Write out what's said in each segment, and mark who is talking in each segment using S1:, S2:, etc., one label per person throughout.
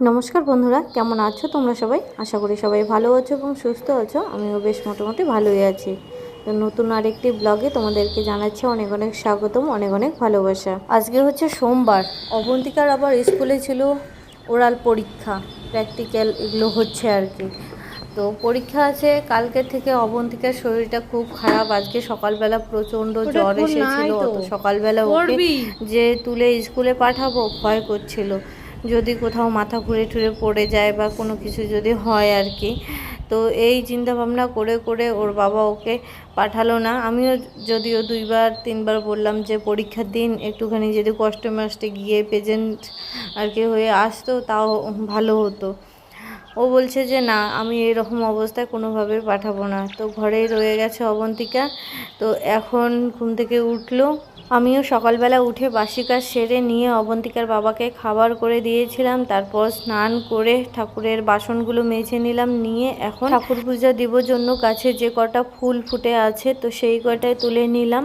S1: নমস্কার বন্ধুরা কেমন আছো তোমরা সবাই? আশা করি সবাই ভালো আছো এবং সুস্থ আছো। আমিও বেশ মোটামুটি ভালোই আছি। তো নতুন আরেকটি ব্লগে তোমাদেরকে জানাচ্ছি অনেক অনেক স্বাগতম অনেক অনেক ভালোবাসা। আজকে হচ্ছে সোমবার। অবন্তিকার আবার স্কুলে ছিল ওরাল পরীক্ষা প্র্যাকটিক্যাল এগুলো হচ্ছে আর কি। তো পরীক্ষা আছে কালকের থেকে অবন্তিকার শরীরটা খুব খারাপ। আজকে সকালবেলা প্রচণ্ড জ্বর এসেছিল সকালবেলা ওকে যে তুলে স্কুলে পাঠাবো ভয় করছিল। যদি কোথাও মাথা ঘুরে টুরে পড়ে যায় বা কোনো কিছু যদি হয় আর কি। তো এই চিন্তা ভাবনা করে করে ওর বাবা ওকে পাঠালো না। আমিও যদিও দুইবার, তিনবার বললাম যে পরীক্ষার দিন একটুখানি যদি কষ্ট মাস্টে গিয়ে প্রেজেন্ট আর কি হয়ে আসতো তাও ভালো হতো। ও বলছে যে না, আমি এরকম অবস্থায় কোনোভাবে পাঠাবো না। তো ঘরেই রয়ে গেছে অবন্তিকা। তো এখন ঘুম থেকে উঠল। আমিও সকালবেলা উঠে বাসি কাজ সেরে নিয়ে অবন্তিকার বাবাকে খাবার করে দিয়েছিলাম, তারপর স্নান করে ঠাকুরের বাসনগুলো মেজে নিলাম, নিয়ে এখন ঠাকুর পূজা দিব জন্য গাছে যে কটা ফুল ফুটে আছে তো সেই কটায় তুলে নিলাম।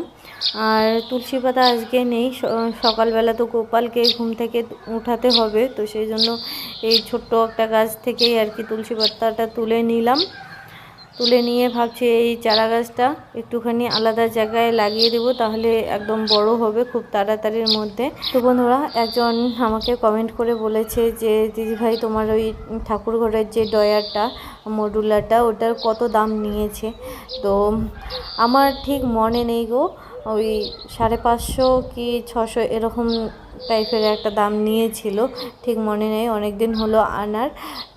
S1: আর তুলসী পাতা আজকে নেই সকালবেলা তো গোপালকে ঘুম থেকে উঠাতে হবে, তো সেই জন্য এই ছোট্ট একটা গাছ থেকেই আর কি তুলসী পাতাটা তুলে নিলাম। তুলে নিয়ে ভাবছি এই চারা গাছটা একটুখানি আলাদা জায়গায় লাগিয়ে দেবো, তাহলে একদম বড় হবে খুব তাড়াতাড়ির মধ্যে। তো বন্ধুরা, একজন আমাকে কমেন্ট করে বলেছে যে দিদিভাই তোমার ওই ঠাকুর ঘরের যে ডয়ারটা মডুলারটা ওটার কত দাম নিয়েছে? তো আমার ঠিক মনে নেই গো, ওই সাড়ে পাঁচশো কি ছশো এরকম টাইপের একটা দাম নিয়েছিল, ঠিক মনে নেই অনেক দিন হলো আনার।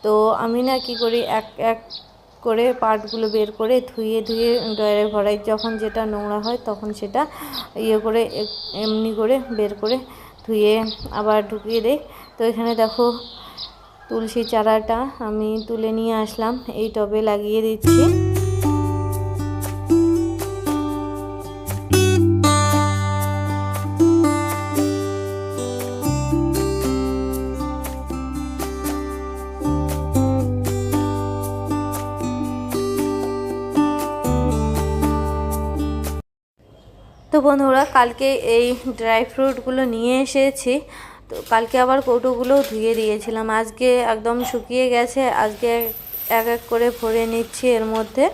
S1: তো আমি না কি করি, এক এক করে পার্টগুলো বের করে ধুয়ে ধুয়ে ডয়ারে ভরাই। যখন যেটা নোংরা হয় তখন সেটা ইয়ে করে, এমনি করে বের করে ধুয়ে আবার ঢুকিয়ে দেয় তো এখানে দেখো তুলসী চারাটা আমি তুলে নিয়ে আসলাম। এই টবে লাগিয়ে দিচ্ছি। বন্ধুরা, কালকে এই ড্রাই ফ্রুটগুলো নিয়ে এসেছি। তো কালকে আবার কৌটোগুলো ধুয়ে দিয়েছিলাম। আজকে একদম শুকিয়ে গেছে। আজকে এক এক করে ভরে নিচ্ছি এর মধ্যে।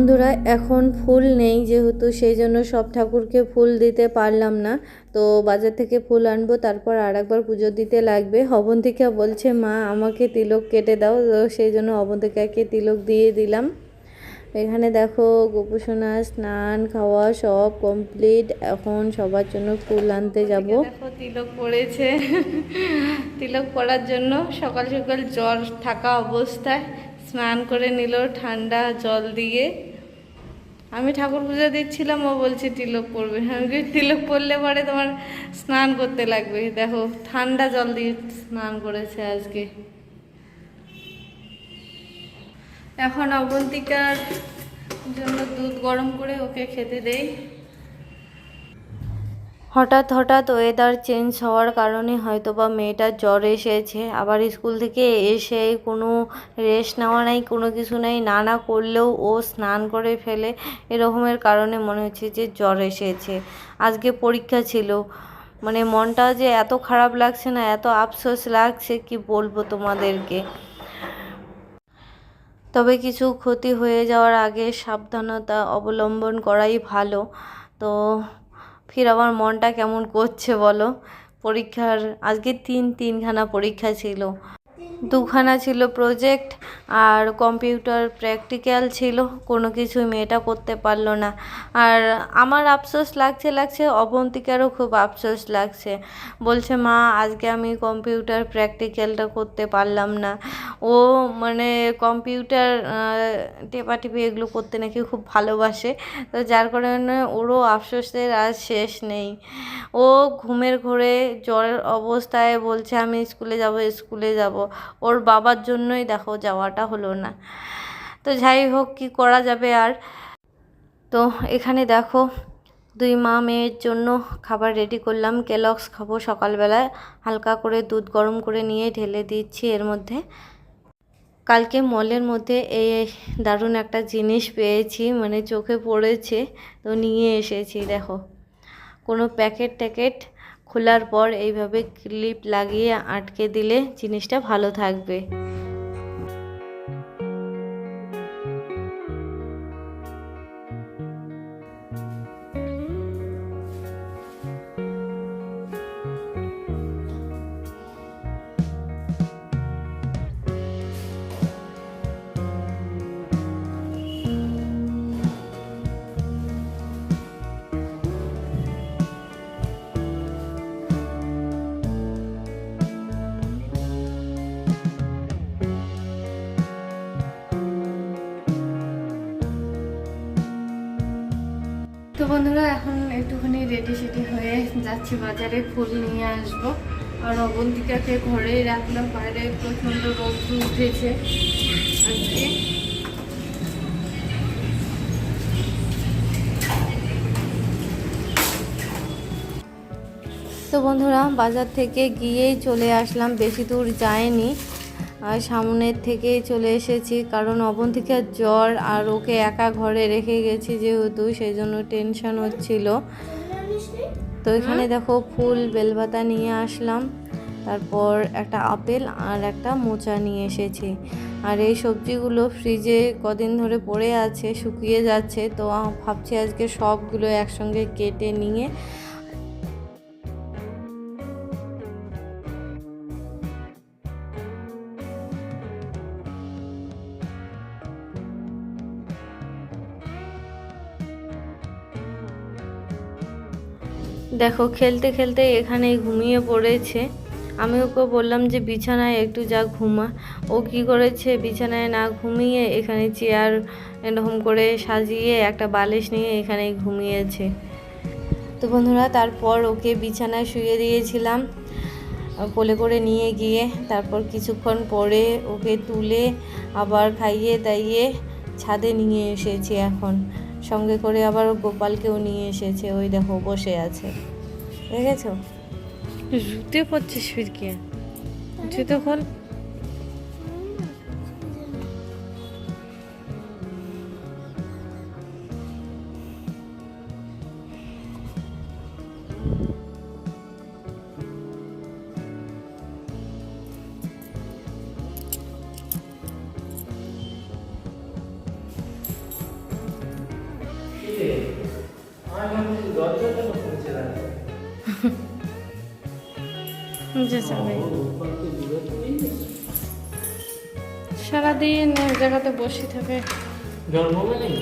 S1: বন্ধুরা, এখন ফুল নেই যেহেতু, সেই জন্য সব ঠাকুরকে ফুল দিতে পারলাম না। তো বাজার থেকে ফুল আনব, তারপর আর একবার পুজো দিতে লাগবে। অবন্তিকা বলছে, মা, আমাকে তিলক কেটে দাও। তো সেই জন্য অবন্তিকাকে তিলক দিয়ে দিলাম। এখানে দেখো, গোপুসোনা স্নান, খাওয়া সব কমপ্লিট। এখন সবার জন্য ফুল আনতে যাব। দেখো, তিলক পড়েছে। তিলক পড়ার জন্য সকাল সকাল জ্বর থাকা অবস্থায় স্নান করে নিল, ঠান্ডা জল দিয়ে। আমি ঠাকুর পূজা দিচ্ছিলাম, ও বলছে তিলক পড়বে আমি তিলক পড়লে পরে তোমার স্নান করতে লাগবে। দেখো, ঠান্ডা জল দিয়ে স্নান করেছে আজকে। এখন অবন্তিকার জন্য দুধ গরম করে ওকে খেতে দেই। হঠাৎ হঠাৎ ওয়েদার চেঞ্জ হওয়ার কারণে হয়তো বা মেয়েটার জ্বর এসেছে। আবার স্কুল থেকে এসে কোনো রেস্ট নেওয়া নাই, কোনো কিছু নেই না করলেও ও স্নান করে ফেলে। এরকমের কারণে মনে হচ্ছে যে জ্বর এসেছে। আজকে পরীক্ষা ছিল। মানে মনটা যে এত খারাপ লাগছে না, এত আফসোস লাগছে, কি বলব তোমাদেরকে? তবে কিছু ক্ষতি হয়ে যাওয়ার আগে সাবধানতা অবলম্বন করাই ভালো। তো ফির আমার মনটা কেমন করছে বলো? পরীক্ষার আজকে তিন, তিনখানা পরীক্ষা ছিল। দুখানা ছিল প্রজেক্ট আর কম্পিউটার প্র্যাকটিক্যাল ছিল, কোনো কিছুই মেয়েটা করতে পারল না। আর আমার আফসোস লাগছে লাগছে, অবন্তিকারও খুব আফসোস লাগছে। বলছে, মা, আজকে আমি কম্পিউটার প্র্যাকটিক্যালটা করতে পারলাম না। ও মানে কম্পিউটার টেপাটিপি এগুলো করতে নাকি খুব ভালোবাসে। তো যার কারণে ওরও আফসোসের আর শেষ নেই। ও ঘুমের ঘোরে জ্বরের অবস্থায় বলছে, আমি স্কুলে যাব স্কুলে যাব। ওর বাবার জন্যই দেখো যাওয়াটা হলো না। তো যাই হোক, কি করা যাবে আর? তো এখানে দেখো, দুই মা মেয়ের জন্য খাবার রেডি করলাম। কেলক্স খাব সকালবেলায়। হালকা করে দুধ গরম করে নিয়ে ঢেলে দিচ্ছি এর মধ্যে। কালকে মলের মধ্যে এই দারুণ একটা জিনিস পেয়েছি মানে চোখে পড়েছে, তো নিয়ে এসেছি, দেখো। কোনো প্যাকেট ট্যাকেট খোলার পর এইভাবে ক্লিপ লাগিয়ে আটকে দিলে জিনিসটা ভালো থাকবে। বন্ধুরা, এখন একটুখানি রেডি সেডি হয়ে যাচ্ছি বাজারে ফুল নিয়ে আসব। আর অবন্তিকাকে ঘরেই রাখলাম, বাইরে প্রচণ্ড রৌদ্র উঠেছে তো বন্ধুরা, বাজার থেকে গিয়েই চলে আসলাম, বেশি দূর যায়নি। আর সামনের থেকেই চলে এসেছি কারণ অবন্তিকার জ্বর আর ওকে একা ঘরে রেখে গেছি যেহেতু সেই জন্য টেনশন হচ্ছিল। তো এখানে দেখো ফুল বেলপাতা নিয়ে আসলাম তারপর একটা আপেল আর একটা মোচা নিয়ে এসেছি। আর এই সবজিগুলো ফ্রিজে কদিন ধরে পড়ে আছে শুকিয়ে যাচ্ছে তো ভাবছি আজকে সবগুলো একসঙ্গে কেটে নিয়ে দেখো, খেলতে খেলতে এখানেই ঘুমিয়ে পড়েছে। আমি ওকে বললাম যে, বিছানায় একটু যা ঘুমা। ও কি করেছে? বিছানায় না ঘুমিয়ে এখানে চেয়ার এরকম করে সাজিয়ে একটা বালিশ নিয়ে এখানেই ঘুমিয়েছে। তো বন্ধুরা, তারপর ওকে বিছানায় শুয়ে দিয়েছিলাম, কোলে করে নিয়ে গিয়ে। তারপর কিছুক্ষণ পরে ওকে তুলে আবার খাইয়ে দাইয়ে ছাদে নিয়ে এসেছি এখন। সঙ্গে করে আবার গোপালকেও নিয়ে এসেছে, ওই দেখো বসে আছে। দেখেছ? জুতে পড়ছিস ফিরকে? জুতো খোল।
S2: সারাদিন এক জায়গাতে বসে থাকে
S3: জন্মবে নেই?